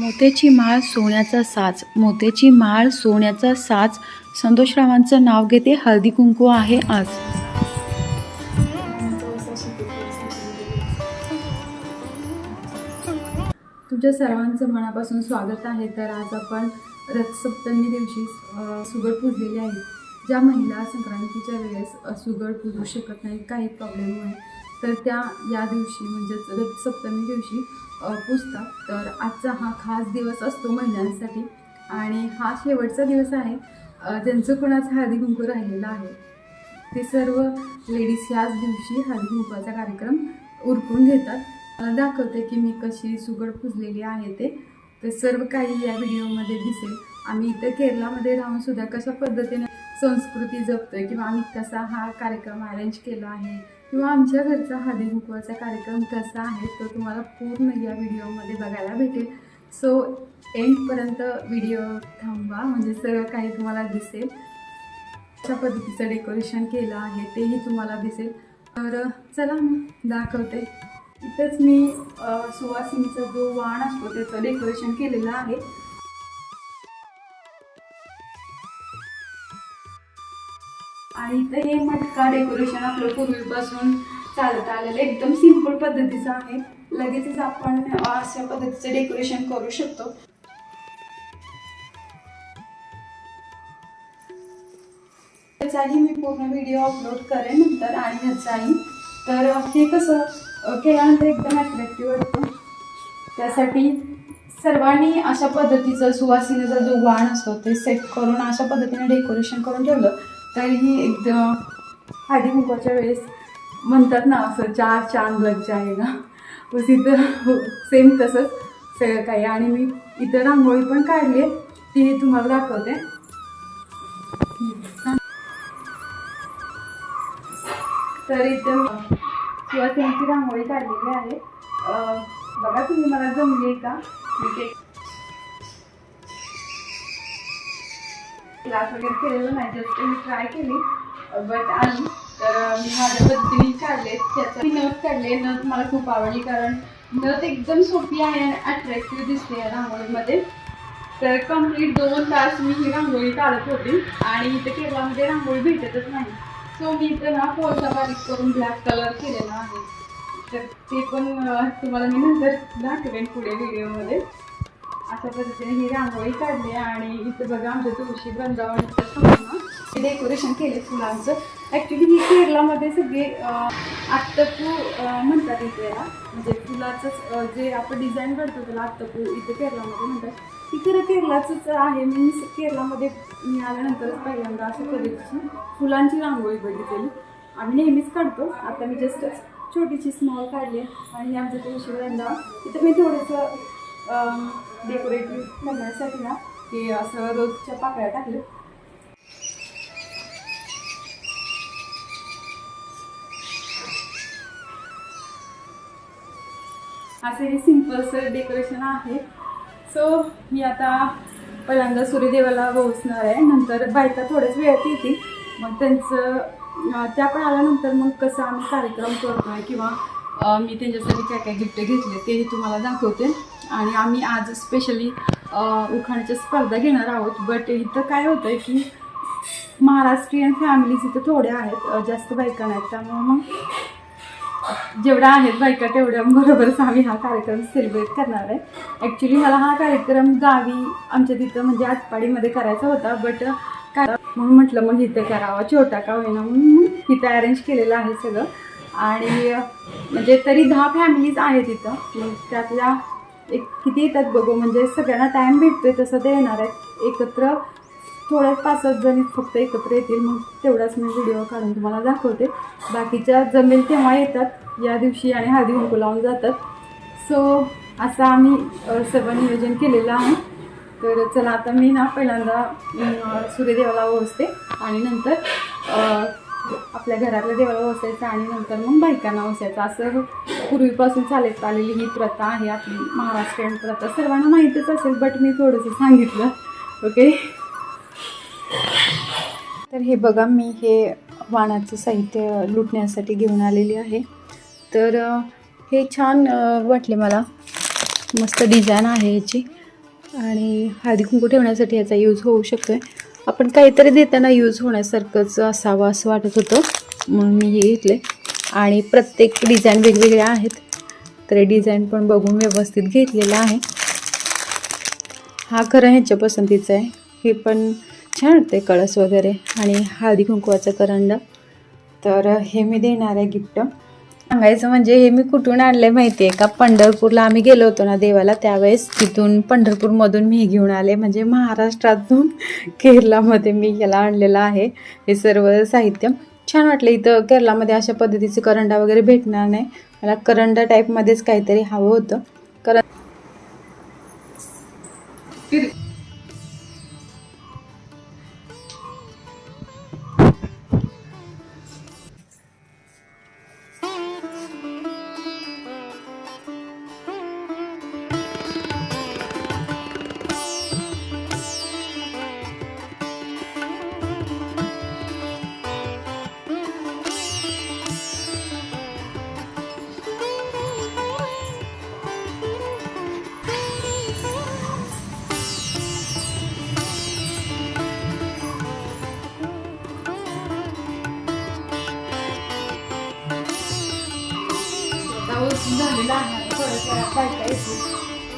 मोत्याची माळ सोन्याचा साज. मोत्याची माळ सोन्याचा साज. संतोषरावांचं नाव घेते हळदी कुंकू आहे आज. तुझ्या सर्वांचं मनापासून स्वागत आहे. तर आज आपण रथसप्तमी दिवशी सुगड पूजलेली आहे. ज्या महिला संक्रांतीच्या वेळेस सुगड पूजू शकत नाहीत काही प्रॉब्लेम आहे तर त्या या दिवशी म्हणजेच रथसप्तमी दिवशी पुसतात. तर आजचा हा खास दिवस असतो महिलांसाठी. आणि हा शेवटचा दिवस आहे. ज्यांचं कोणाचा हळदी कुंकू राहिलेला आहे. ते सर्व लेडीज ह्याच दिवशी हळदी कुंकवाचा कार्यक्रम उरकून घेतात. दाखवते की मी कशी सुगड पुजलेली आहे ते. तर सर्व काही या व्हिडिओमध्ये दिसेल. आम्ही इथं केरलामध्ये राहून सुद्धा कशा पद्धतीने संस्कृती जपतोय किंवा आम्ही कसा हा कार्यक्रम अरेंज केला आहे किंवा आमच्या घरचा हळदी कुंकवाचा कार्यक्रम कसा आहे तो तुम्हाला पूर्ण या व्हिडिओमध्ये बघायला भेटेल. सो एंडपर्यंत व्हिडिओ थांबवा म्हणजे सर्व काही तुम्हाला दिसेल. अशा पद्धतीचं डेकोरेशन केलं आहे तेही तुम्हाला दिसेल. तर चला मग दाखवते. इथंच मी सुवासिनीचं जो वाण असतो त्याचं डेकोरेशन केलेलं आहे. आणि इथं हे मटका डेकोरेशन आपलं पूर्वीपासून चालत आलेलं एकदम सिंपल पद्धतीचं आहे. लगेचच आपण अशा पद्धतीचं डेकोरेशन करू शकतो. त्याचाही मी पूर्ण व्हिडिओ अपलोड करेन नंतर आणि ह्याचाही तर हे कसं केल्यानंतर एकदम अट्रॅक्टिव्ह वाटतं. त्यासाठी सर्वांनी अशा पद्धतीचं सुवासिनीचा जो वाण असतो ते सेट करून अशा पद्धतीने डेकोरेशन करून ठेवलं. तरीही एकदम हळदीकुंकवाच्या वेळेस म्हणतात ना असं चार चांद लग जाएगा बस इथं सेम तसंच सगळं काही. आणि मी इथं रांगोळी पण काढली आहे. ती तुम्हाला दाखवते. तर इथं शिवसेनेची रांगोळी काढलेली आहे. बघा तुम्ही मला जमली आहे का? मी ते क्लास वगैरे केलेलं नाही जस्ट मी ट्राय केली. बट आणि तर मी माझ्या पद्धतीने काढले त्याचं मी नथ काढले. नथ मला खूप आवडली कारण नथ एकदम सोपी आहे आणि अट्रॅक्टिव्ह दिसते या रांगोळीमध्ये. तर कंप्लीट दोन तास मी ही रांगोळी काढत होती आणि इथे केरळामध्ये रांगोळी भेटतच नाही. सो मी इथं ना कोळसा बारीक करून ब्लॅक कलर केलेला आहे. तर ते पण तुम्हाला मी नंतर दाखवेन पुढे व्हिडिओमध्ये अशा पद्धतीने ही रांगोळी काढली आणि इथं बघा आमच्या तुळशी वृंदावनच्या समोर हे डेकोरेशन केले फुलांचं. ॲक्च्युली ही केरलामध्ये सगळे आत्तपू म्हणतात इथे याला. म्हणजे फुलाचंच जे आपण डिझाईन करतो त्याला आत्तपू इथे केरलामध्ये म्हणतात. ती खरं केरलाचंच आहे मीन्स केरलामध्ये मी आल्यानंतरच पहिल्यांदा अशा पद्धतीची फुलांची रांगोळी बघितलेली. आम्ही नेहमीच काढतो. आता मी जस्ट छोटीशी स्मॉल काढली आणि आमचं आमच्या तुळशी वृंदा इथं मी थोडंसं डेकोरेटिव्ह करण्यासाठी ना हे असं रोजच्या पाकळ्या टाकलं असे हे सिम्पलचं डेकोरेशन आहे. सो मी आता पहिल्यांदा सूर्यदेवाला पोहोचणार आहे. नंतर बायका थोड्याच वेळात येतील. मग त्यांचं त्या पण आल्यानंतर मग कसं आम्ही कार्यक्रम करतोय किंवा मी त्यांच्यासाठी काय काय गिफ्ट घेतले तेही तुम्हाला दाखवते. आणि आम्ही आज स्पेशली उखाण्याच्या स्पर्धा घेणार आहोत. बट इथं काय होतं आहे की महाराष्ट्रीयन फॅमिलीज इथं थोड्या आहेत जास्त बायका नाहीत. त्यामुळे मग जेवढ्या आहेत बायका तेवढ्या बरोबरच आम्ही हा कार्यक्रम सेलिब्रेट करणार आहे. ॲक्च्युली मला हा कार्यक्रम गावी आमच्या तिथं म्हणजे आटपाडीमध्ये करायचा होता. बट काय म्हणून म्हटलं मग इथं करावा. छोटा का होईना म्हणून मग इथं अरेंज केलेलं आहे सगळं. आणि म्हणजे तरी दहा फॅमिलीज आहेत इथं. मग त्यातल्या एक किती येतात बघू म्हणजे सगळ्यांना टाईम भेटतोय तसं ते येणार आहेत. एकत्र थोड्या पाच सात जणी फक्त एकत्र येतील मग तेवढाच मी व्हिडिओ काढून तुम्हाला दाखवते. बाकीच्या जमेल तेव्हा येतात या दिवशी आणि हळदी कुंकू लावून जातात. सो असं आम्ही सर्व नियोजन केलेलं आहे. तर चला आता मी ना पहिल्यांदा सूर्यदेवाला ओसते आणि नंतर आपल्या घरातल्या देवाला ओसायचं आणि नंतर मग बायकांना ओसायचं असं पूर्वीपासून चालत आलेली ही प्रथा आहे आपली महाराष्ट्रीयन प्रथा सर्वांना माहीतच असेल बट मी थोडंसं सांगितलं. ओके तर हे बघा मी हे वाणाचं साहित्य लुटण्यासाठी घेऊन आलेली आहे. तर हे छान वाटले मला. मस्त डिझाईन आहे याची. आणि हळदी कुंकू ठेवण्यासाठी याचा यूज होऊ शकतो आहे आपण काहीतरी देताना यूज होण्यासारखंच असावं असं वाटत होतं. म्हणून मी हे घेतले आणि प्रत्येक डिझाईन वेगवेगळ्या आहेत. तर डिझाईन पण बघून व्यवस्थित घेतलेलं आहे. हा खरं ह्याच्या पसंतीचा आहे. हे पण छान वाटते कळस वगैरे आणि हळदी कुंकवाचा करंड. तर हे मी देणार आहे गिफ्ट. सांगायचं म्हणजे हे मी कुठून आणलं आहे माहिती आहे का? पंढरपूरला आम्ही गेलो होतो ना देवाला त्यावेळेस. तिथून पंढरपूरमधून मी घेऊन आले. म्हणजे महाराष्ट्रातून केरलामध्ये मी याला आणलेलं आहे. हे सर्व साहित्य. छान वाटलं इथं केरलामध्ये अशा पद्धतीचे करंडा वगैरे भेटणार नाही. मला करंडा टाईपमध्येच काहीतरी हवं होतं. कारण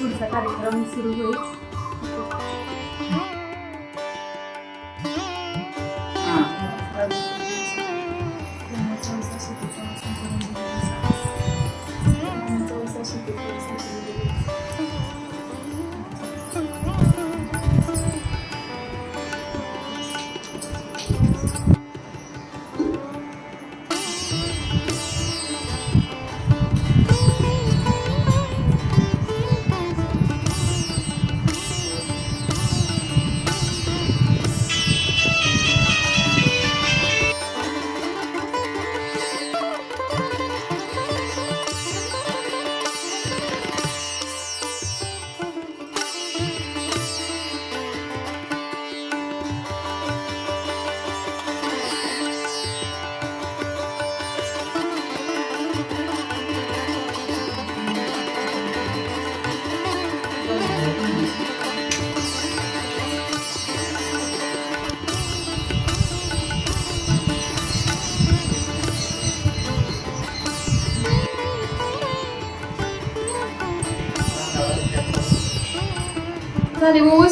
पुढचा कार्यक्रम सुरू होईल.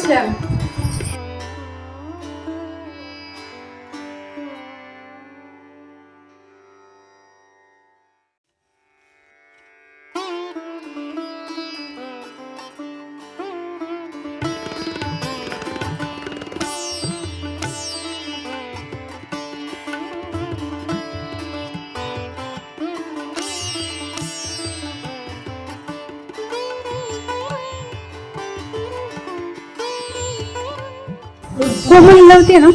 झाली मग उचल्या हो म्हणलं होते ना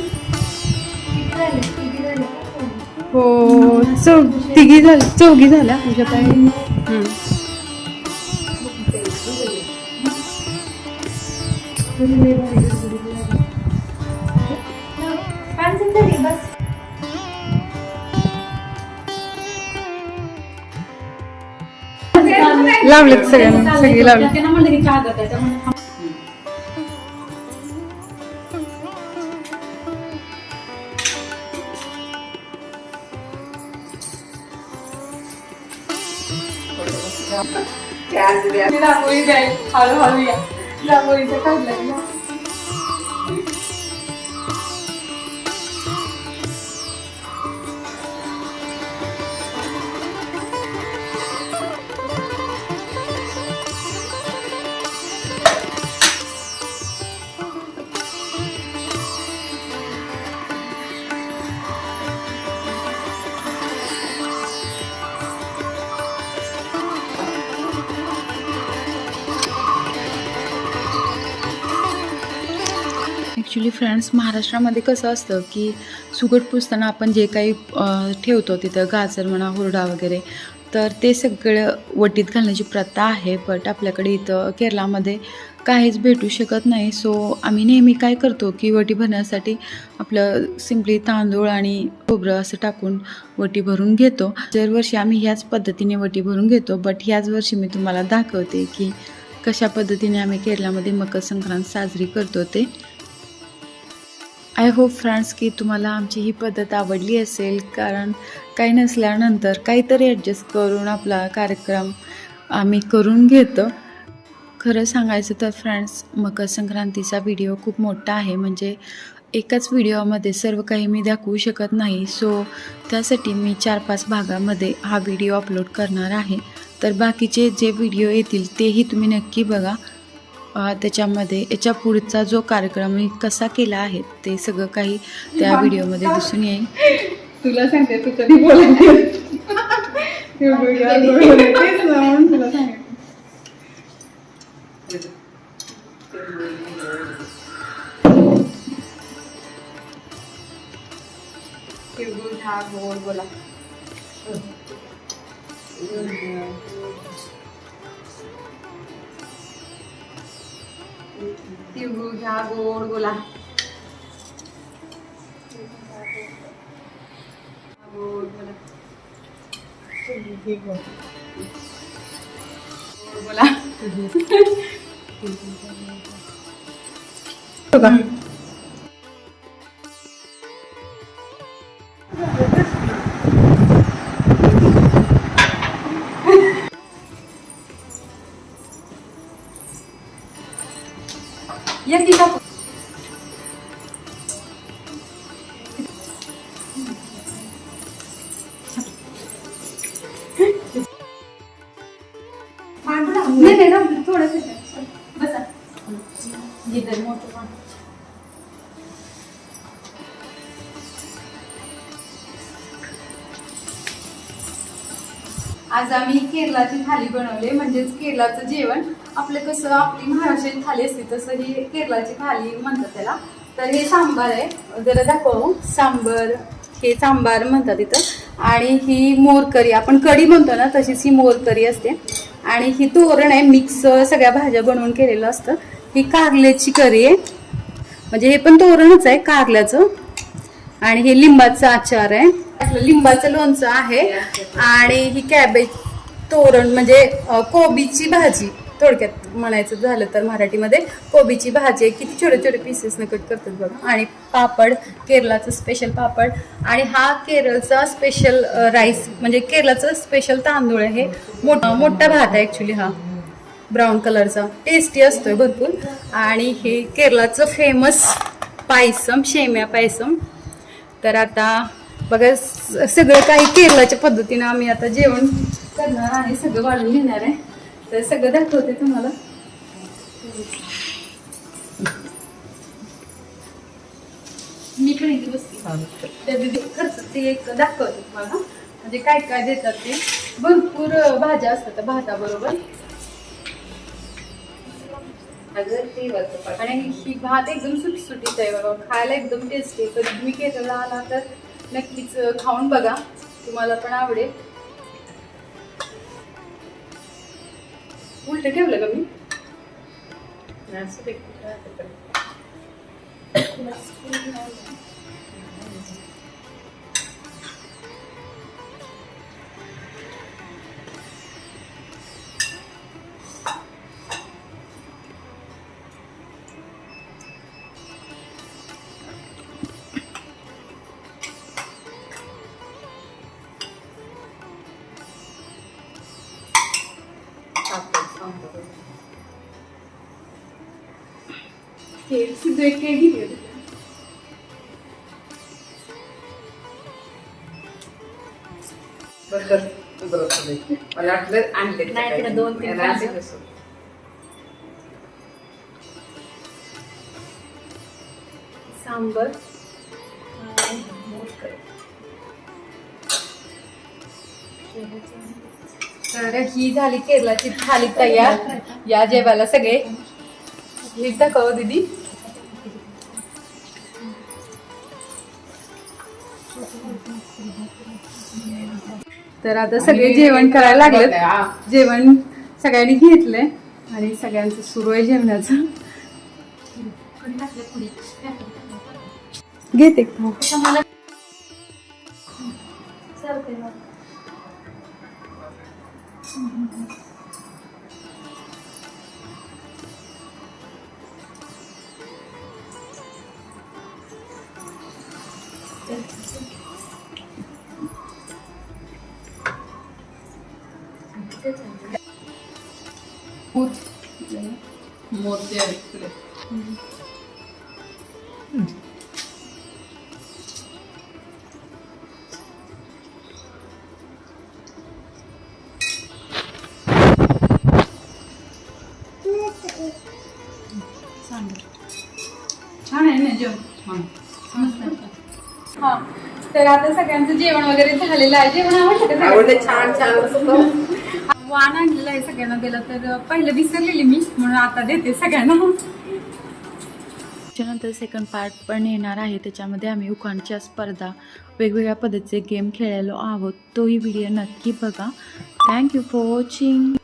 हो चौ तिघी झाली चौघी झाल्या तुझ्या ताई हम्म. लावलेत सगळ्यांना सगळी लावली रांगोळी जाईल हळूहळू या रांगोळीचं काढलं ना ॲक्च्युली फ्रेंड्स महाराष्ट्रामध्ये कसं असतं की सुगट पुसताना आपण जे काही ठेवतो तिथं गाजर म्हणा हुरडा वगैरे तर ते सगळं वटीत घालण्याची प्रथा आहे. बट आपल्याकडे इथं केरळामध्ये काहीच भेटू शकत नाही. सो आम्ही नेहमी काय करतो की वटी भरण्यासाठी आपलं सिम्पली तांदूळ आणि खोबरं असं टाकून वटी भरून घेतो. दरवर्षी आम्ही ह्याच पद्धतीने वटी भरून घेतो. बट ह्याच वर्षी मी तुम्हाला दाखवते की कशा पद्धतीने आम्ही केरळामध्ये मकर संक्रांत साजरी करतो ते. आय होप फ्रेंड्स की तुम्हाला आमची ही पद्धत आवडली असेल. कारण काही नसल्यानंतर काहीतरी ॲडजस्ट करून आपला कार्यक्रम आम्ही करून घेतो. खरं सांगायचं तर फ्रेंड्स मकर संक्रांतीचा व्हिडिओ खूप मोठा आहे. म्हणजे एकाच व्हिडिओमध्ये सर्व काही मी दाखवू शकत नाही. सो त्यासाठी मी चार पाच भागामध्ये हा व्हिडिओ अपलोड करणार आहे. तर बाकीचे जे व्हिडिओ येतील तेही तुम्ही नक्की बघा. त्याच्यामध्ये याच्या पुढचा जो कार्यक्रम मी कसा केला आहे ते सगळं काही त्या व्हिडिओमध्ये दिसून येईल. तुला सांगते तू कधी बोलायचं तिळगुळ घ्या गोड बोला. गोड बोला. गोड बोला. या की टाकू केरलाची थाली बनवली म्हणजेच केरलाचं जेवण. आपलं कसं आपली महाराष्ट्रीयन थाली असते तसं ही केरलाची थाली म्हणतात त्याला. तर हे सांबार आहे. जरा दाखवू. सांबर हे सांबार म्हणतात इथं. आणि ही मोरकरी आपण कढी म्हणतो ना तशीच ही मोरकरी असते. आणि ही तोरण आहे. मिक्स सगळ्या भाज्या बनवून केलेलं असतं. ही कारल्याची करी आहे. म्हणजे हे पण तोरणच आहे कारल्याचं. आणि हे लिंबाचं आचार आहे. लिंबाचं लोणचं आहे. आणि ही कॅबेज तोरण म्हणजे कोबीची भाजी. थोडक्यात म्हणायचं झालं तर मराठीमध्ये कोबीची भाजी. किती छोटे छोटे पीसेस कट करतात बघा. आणि पापड केरलाचं स्पेशल पापड. आणि हा केरळचा स्पेशल राईस म्हणजे केरळाचं स्पेशल तांदूळ आहे. हे मोठा मोठा भात आहे ॲक्च्युली हा. ब्राऊन कलरचा टेस्टी असतोय भरपूर. आणि हे केरळाचं फेमस पायसम शेम्या पायसम. तर आता बघा सगळं काही केरळाच्या पद्धतीनं आम्ही आता जेवण करणार आणि सगळं वाढून घेणार आहे. तर सगळं दाखवते तुम्हाला. मी पण इथे बसते. त्या खर्च ते एक दाखवते तुम्हाला. म्हणजे काय काय देतात ते. भरपूर भाज्या असतात त्या भाताबरोबर. आणि ही भात एकदम सुटसुटीत आहे बघा खायला एकदम टेस्टी तर तुम्ही केरळला आला तर नक्कीच खाऊन बघा. तुम्हाला पण आवडेल. उलट ठेवलं का मी? हे सिद्धू एक केळी घेतली मला वाटलं आणले नाही, तिला दोन तीन सांबर. तर ही झाली केरलाची थाली तयार. या जेवायला सगळे. हे दाखव दीदी. तर आता सगळे जेवण करायला लागलेत. जेवण सगळ्यांनी घेतलंय. आणि सगळ्यांचं सुरू आहे जेवणाचं. घेते మూర్తి అది हा. तर आता सगळ्यांचं जेवण वगैरे झालेलं आहे. जेवण आवडलं का? छान छान. वाण आणलेलं आहे सगळ्यांना दिलं तर पहिलं विसरलेली मी म्हणून आता देते सगळ्यांना. त्याच्यानंतर सेकंड पार्ट पण येणार आहे. त्याच्यामध्ये आम्ही उखाणच्या स्पर्धा वेगवेगळ्या पद्धतीचे गेम खेळायलो आहोत. तोही व्हिडिओ नक्की बघा. Thank you for watching